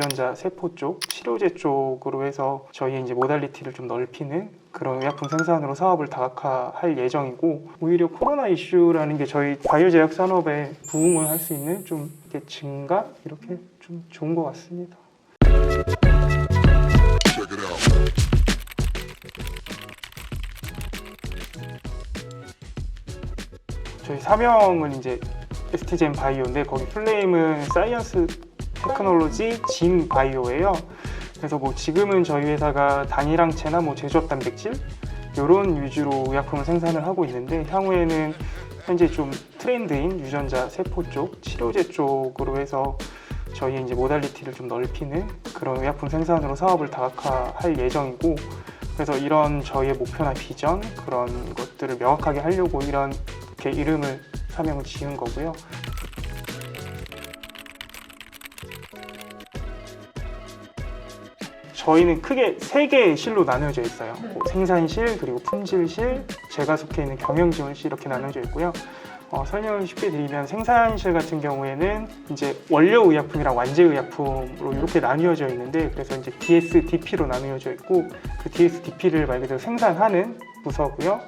유전자 세포 쪽, 치료제 쪽으로 해서 저희의 이제 모달리티를 좀 넓히는 그런 의약품 생산으로 사업을 다각화할 예정이고 오히려 코로나 이슈라는 게 저희 바이오 제약 산업에 부응을 할 수 있는 좀 이렇게 증가 이렇게 좀 좋은 것 같습니다. 저희 사명은 이제 ST젠 바이오인데 거기 플레임은 사이언스 테크놀로지 진 바이오예요. 그래서 뭐 지금은 저희 회사가 단일항체나 뭐 제조업 단백질 이런 위주로 의약품을 생산을 하고 있는데 향후에는 현재 좀 트렌드인 유전자 세포 쪽, 치료제 쪽으로 해서 저희 이제 모달리티를 좀 넓히는 그런 의약품 생산으로 사업을 다각화할 예정이고 그래서 이런 저희의 목표나 비전 그런 것들을 명확하게 하려고 이런 이렇게 이름을 사명을 지은 거고요. 저희는 크게 세 개의 실로 나누어져 있어요. 뭐 생산실 그리고 품질실, 제가 속해 있는 경영지원실 이렇게 나눠져 있고요. 어, 설명을 쉽게 드리면 생산실 같은 경우에는 이제 원료 의약품이랑 완제 의약품으로 이렇게 나뉘어져 있는데 그래서 이제 DSDP로 나뉘어져 있고 그 DSDP를 말 그대로 생산하는 부서고요.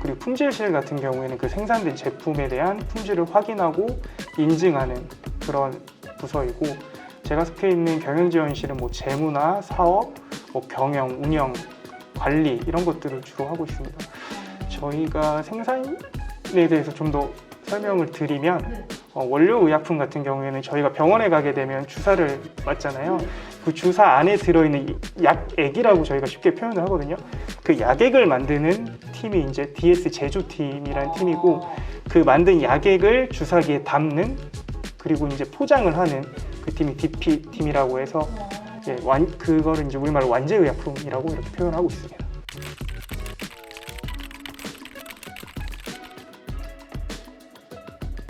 그리고 품질실 같은 경우에는 그 생산된 제품에 대한 품질을 확인하고 인증하는 그런 부서이고 제가 속해 있는 경영지원실은 뭐 재무나 사업, 뭐 경영, 운영, 관리 이런 것들을 주로 하고 있습니다. 저희가 생산에 대해서 좀 더 설명을 드리면 어, 원료 의약품 같은 경우에는 저희가 병원에 가게 되면 주사를 맞잖아요. 그 주사 안에 들어있는 이 약액이라고 저희가 쉽게 표현을 하거든요. 그 약액을 만드는 팀이 이제 DS 제조팀이라는 팀이고 그 만든 약액을 주사기에 담는 그리고 이제 포장을 하는 그 팀이 DP 팀이라고 해서 예, 완, 그거를 이제 우리말로 완제 의약품이라고 이렇게 표현하고 있습니다.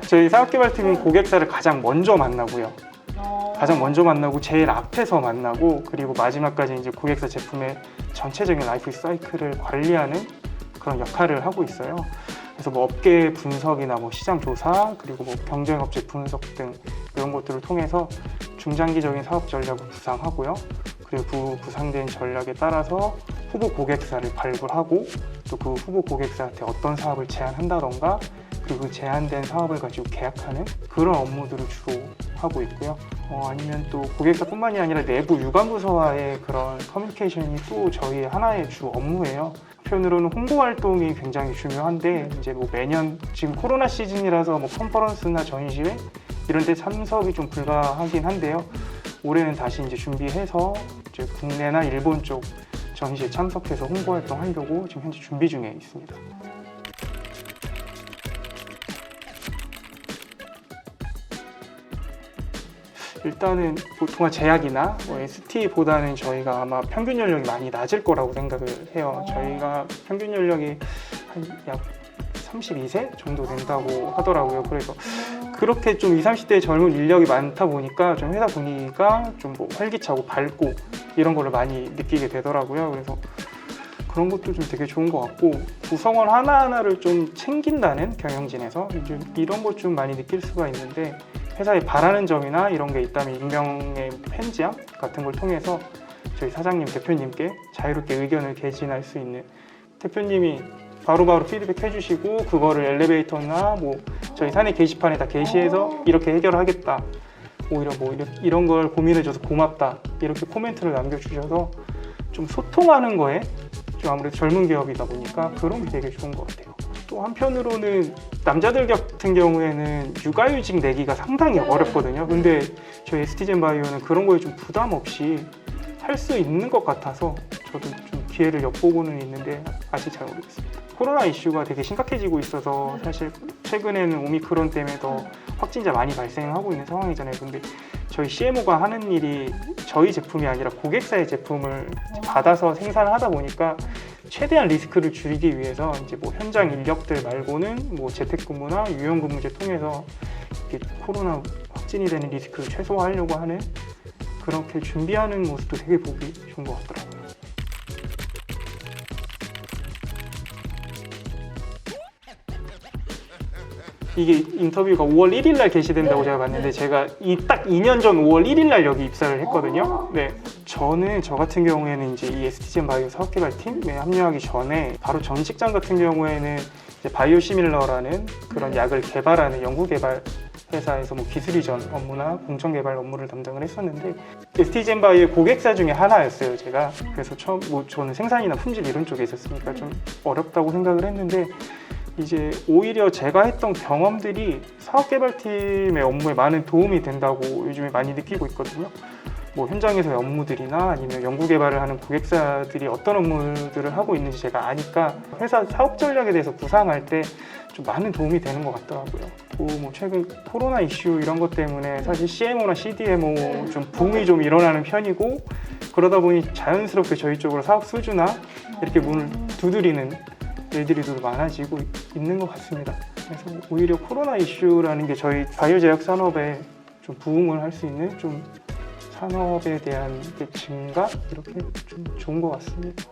저희 사업개발팀은 고객사를 가장 먼저 만나고요. 가장 먼저 만나고 제일 앞에서 만나고 그리고 마지막까지 이제 고객사 제품의 전체적인 라이프 사이클을 관리하는 그런 역할을 하고 있어요. 그래서 뭐 업계 분석이나 뭐 시장 조사 그리고 뭐 경쟁 업체 분석 등 이런 것들을 통해서 중장기적인 사업 전략을 구상하고요. 그리고 그 구상된 전략에 따라서 후보 고객사를 발굴하고 또 그 후보 고객사한테 어떤 사업을 제안한다던가 그리고 그 제안된 사업을 가지고 계약하는 그런 업무들을 주로 하고 있고요. 어, 아니면 또 고객사뿐만이 아니라 내부 유관부서와의 그런 커뮤니케이션이 또 저희의 하나의 주 업무예요. 한편으로는 홍보 활동이 굉장히 중요한데 이제 뭐 매년 지금 코로나 시즌이라서 뭐 컨퍼런스나 전시회 이런 데 참석이 좀 불가하긴 한데요. 올해는 다시 이제 준비해서 이제 국내나 일본 쪽 전시에 참석해서 홍보 활동 하려고 지금 현재 준비 중에 있습니다. 일단은 보통의 제약이나 뭐 ST보다는 저희가 아마 평균 연령이 많이 낮을 거라고 생각을 해요. 저희가 평균 연령이 한 약 32세 정도 된다고 하더라고요. 그래서 그렇게 좀 20, 30대 젊은 인력이 많다 보니까 좀 회사 분위기가 좀 뭐 활기차고 밝고 이런 거를 많이 느끼게 되더라고요. 그래서 그런 것도 좀 되게 좋은 것 같고 구성원 하나하나를 좀 챙긴다는 경영진에서 이제 이런 것 좀 많이 느낄 수가 있는데 회사에 바라는 점이나 이런 게 있다면 익명의 편지함 같은 걸 통해서 저희 사장님 대표님께 자유롭게 의견을 개진할 수 있는 대표님이 바로바로 피드백 해주시고 그거를 엘리베이터나 뭐 저희 사내 게시판에 다 게시해서 이렇게 해결하겠다 오히려 뭐 이런- 걸 고민해줘서 고맙다 이렇게 코멘트를 남겨주셔서 좀 소통하는 거에 좀 아무래도 젊은 기업이다 보니까 그런 게 되게 좋은 것 같아요. 또 한편으로는 남자들 같은 경우에는 육아휴직 내기가 상당히 어렵거든요. 근데 저희 ST젠 바이오는 그런 거에 좀 부담 없이 할 수 있는 것 같아서 저도 좀 기회를 엿보고는 있는데 아직 잘 모르겠습니다. 코로나 이슈가 되게 심각해지고 있어서 사실 최근에는 오미크론 때문에 더 확진자 많이 발생하고 있는 상황이잖아요. 근데 저희 CMO가 하는 일이 저희 제품이 아니라 고객사의 제품을 받아서 생산을 하다 보니까 최대한 리스크를 줄이기 위해서 이제 뭐 현장 인력들 말고는 뭐 재택근무나 유연근무제 통해서 코로나 확진이 되는 리스크를 최소화하려고 하는 그렇게 준비하는 모습도 되게 보기 좋은 것 같더라고요. 이게 인터뷰가 5월 1일 날 게시된다고 제가 봤는데 제가 이 딱 2년 전 5월 1일 날 여기 입사를 했거든요. 네. 저는 저 같은 경우에는 이제 이 STGM 바이오 사업개발 팀에 합류하기 전에 바로 전 직장 같은 경우에는 이제 바이오 시밀러라는 그런 약을 개발하는 연구 개발 회사에서 뭐 기술 이전 업무나 공정 개발 업무를 담당을 했었는데 STGM 바이오의 고객사 중에 하나였어요, 제가. 그래서 처음 뭐 저는 생산이나 품질 이런 쪽에 있었으니까 좀 어렵다고 생각을 했는데 이제 오히려 제가 했던 경험들이 사업개발팀의 업무에 많은 도움이 된다고 요즘에 많이 느끼고 있거든요. 뭐 현장에서의 업무들이나 아니면 연구개발을 하는 고객사들이 어떤 업무들을 하고 있는지 제가 아니까 회사 사업 전략에 대해서 구상할 때 좀 많은 도움이 되는 것 같더라고요. 또 뭐 최근 코로나 이슈 이런 것 때문에 사실 CMO나 CDMO 좀 붐이 좀 일어나는 편이고 그러다 보니 자연스럽게 저희 쪽으로 사업 수주나 이렇게 문을 두드리는 일들이 더 많아지고 있는 것 같습니다. 그래서 오히려 코로나 이슈라는 게 저희 바이오 제약 산업에 좀 부응을 할 수 있는 좀 산업에 대한 게 증가 이렇게 좀 좋은 것 같습니다.